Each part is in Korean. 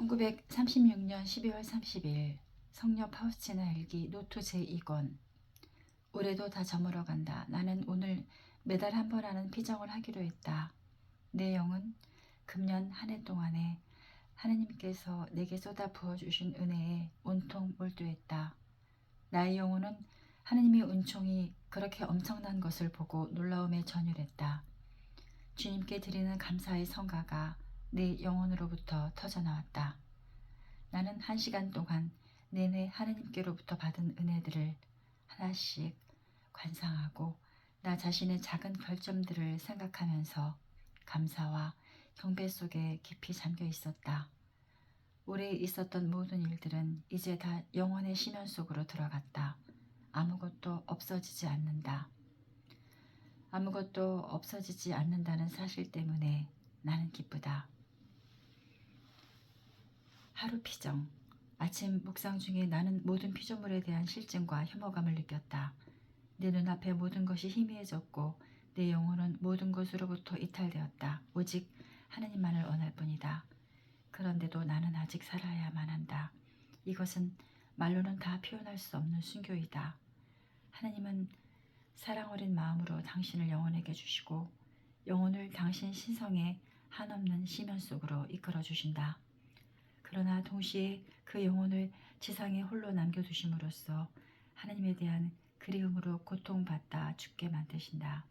1936년 12월 30일 성녀 파우스티나 일기 노트 제2권 올해도 다 저물어 간다. 나는 오늘 매달 한 번 하는 피정을 하기로 했다. 내 영은 금년 한 해 동안에 하느님께서 내게 쏟아 부어주신 은혜에 온통 몰두했다. 나의 영혼은 하느님의 은총이 그렇게 엄청난 것을 보고 놀라움에 전율했다. 주님께 드리는 감사의 성가가 내 영혼으로부터 터져나왔다. 나는 한 시간 동안 내내 하느님께로부터 받은 은혜들을 하나씩 관상하고 나 자신의 작은 결점들을 생각하면서 감사와 경배 속에 깊이 잠겨 있었다. 올해 있었던 모든 일들은 이제 다 영혼의 심연 속으로 들어갔다. 아무것도 없어지지 않는다. 아무것도 없어지지 않는다는 사실 때문에 나는 기쁘다. 하루 피정. 아침 묵상 중에 나는 모든 피조물에 대한 실증과 혐오감을 느꼈다. 내 눈앞에 모든 것이 희미해졌고 내 영혼은 모든 것으로부터 이탈되었다. 오직 하느님만을 원할 뿐이다. 그런데도 나는 아직 살아야만 한다. 이것은 말로는 다 표현할 수 없는 순교이다. 하느님은 사랑 어린 마음으로 당신을 영혼에게 주시고 영혼을 당신 신성의 한없는 심연 속으로 이끌어 주신다. 그러나 동시에 그 영혼을 지상에 홀로 남겨두심으로써 하나님에 대한 그리움으로 고통받다 죽게 만드신다.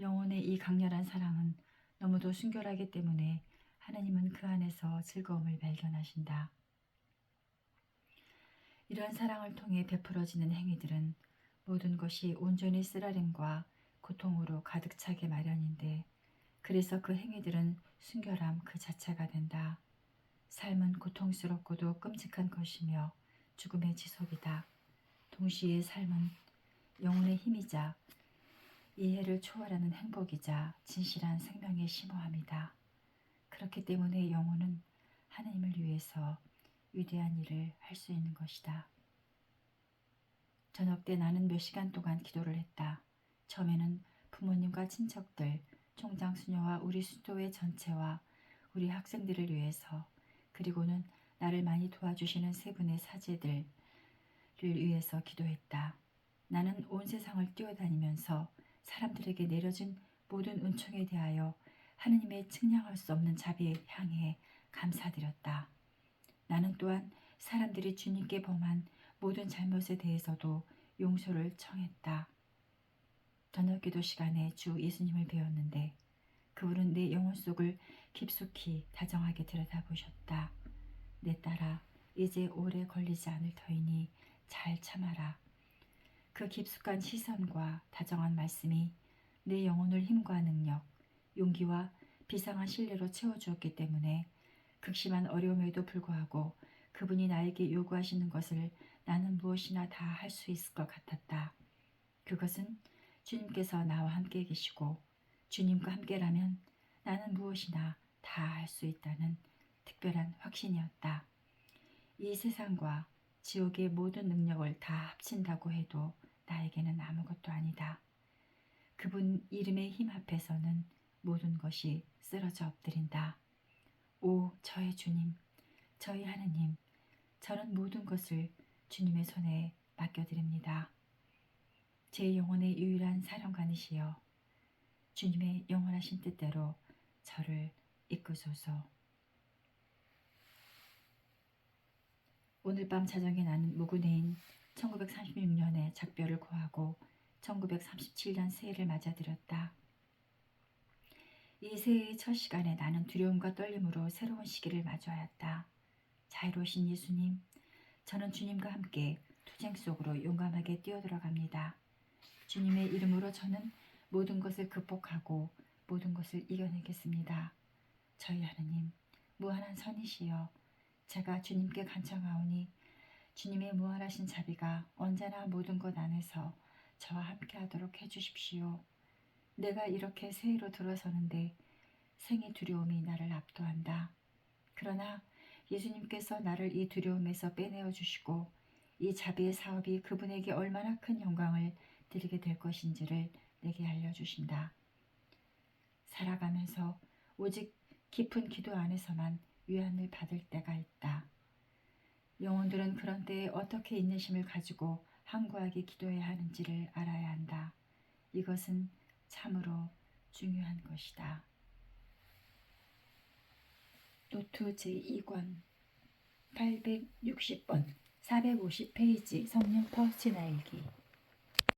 영혼의 이 강렬한 사랑은 너무도 순결하기 때문에 하나님은 그 안에서 즐거움을 발견하신다. 이러한 사랑을 통해 베풀어지는 행위들은 모든 것이 온전히 쓰라림과 고통으로 가득 차게 마련인데 그래서 그 행위들은 순결함 그 자체가 된다. 삶은 고통스럽고도 끔찍한 것이며 죽음의 지속이다. 동시에 삶은 영혼의 힘이자 이해를 초월하는 행복이자 진실한 생명의 심오함이다. 그렇기 때문에 영혼은 하나님을 위해서 위대한 일을 할 수 있는 것이다. 저녁 때 나는 몇 시간 동안 기도를 했다. 처음에는 부모님과 친척들, 총장 수녀와 우리 수도회 전체와 우리 학생들을 위해서 그리고는 나를 많이 도와주시는 세 분의 사제들을 위해서 기도했다. 나는 온 세상을 뛰어다니면서 사람들에게 내려진 모든 은총에 대하여 하느님의 측량할 수 없는 자비에 향해 감사드렸다. 나는 또한 사람들이 주님께 범한 모든 잘못에 대해서도 용서를 청했다. 저녁 기도 시간에 주 예수님을 배웠는데 그분은 내 영혼 속을 깊숙이 다정하게 들여다보셨다. 내 딸아, 이제 오래 걸리지 않을 터이니 잘 참아라. 그 깊숙한 시선과 다정한 말씀이 내 영혼을 힘과 능력, 용기와 비상한 신뢰로 채워주었기 때문에 극심한 어려움에도 불구하고 그분이 나에게 요구하시는 것을 나는 무엇이나 다 할 수 있을 것 같았다. 그것은 주님께서 나와 함께 계시고 주님과 함께라면 나는 무엇이나 다 할 수 있다는 특별한 확신이었다. 이 세상과 지옥의 모든 능력을 다 합친다고 해도 나에게는 아무것도 아니다. 그분 이름의 힘 앞에서는 모든 것이 쓰러져 엎드린다. 오, 저의 주님, 저희 하느님, 저는 모든 것을 주님의 손에 맡겨드립니다. 제 영혼의 유일한 사령관이시여, 주님의 영원하신 뜻대로 저를 이끄소서. 오늘 밤 자정에 나는 무구네인 1936년에 작별을 고하고 1937년 새해를 맞아들였다. 이 새해의 첫 시간에 나는 두려움과 떨림으로 새로운 시기를 마주하였다. 자유로우신 예수님, 저는 주님과 함께 투쟁 속으로 용감하게 뛰어들어갑니다. 주님의 이름으로 저는 모든 것을 극복하고 모든 것을 이겨내겠습니다. 저희 하느님, 무한한 선이시여, 제가 주님께 간청하오니 주님의 무한하신 자비가 언제나 모든 것 안에서 저와 함께 하도록 해주십시오. 내가 이렇게 새해로 들어서는데 생의 두려움이 나를 압도한다. 그러나 예수님께서 나를 이 두려움에서 빼내어 주시고 이 자비의 사업이 그분에게 얼마나 큰 영광을 드리게 될 것인지를 내게 알려주신다. 살아가면서 오직 깊은 기도 안에서만 위안을 받을 때가 있다. 영혼들은 그런 때에 어떻게 인내심을 가지고 항구하게 기도해야 하는지를 알아야 한다. 이것은 참으로 중요한 것이다. 노트 제2권 860번 450페이지 성령 터치 나일기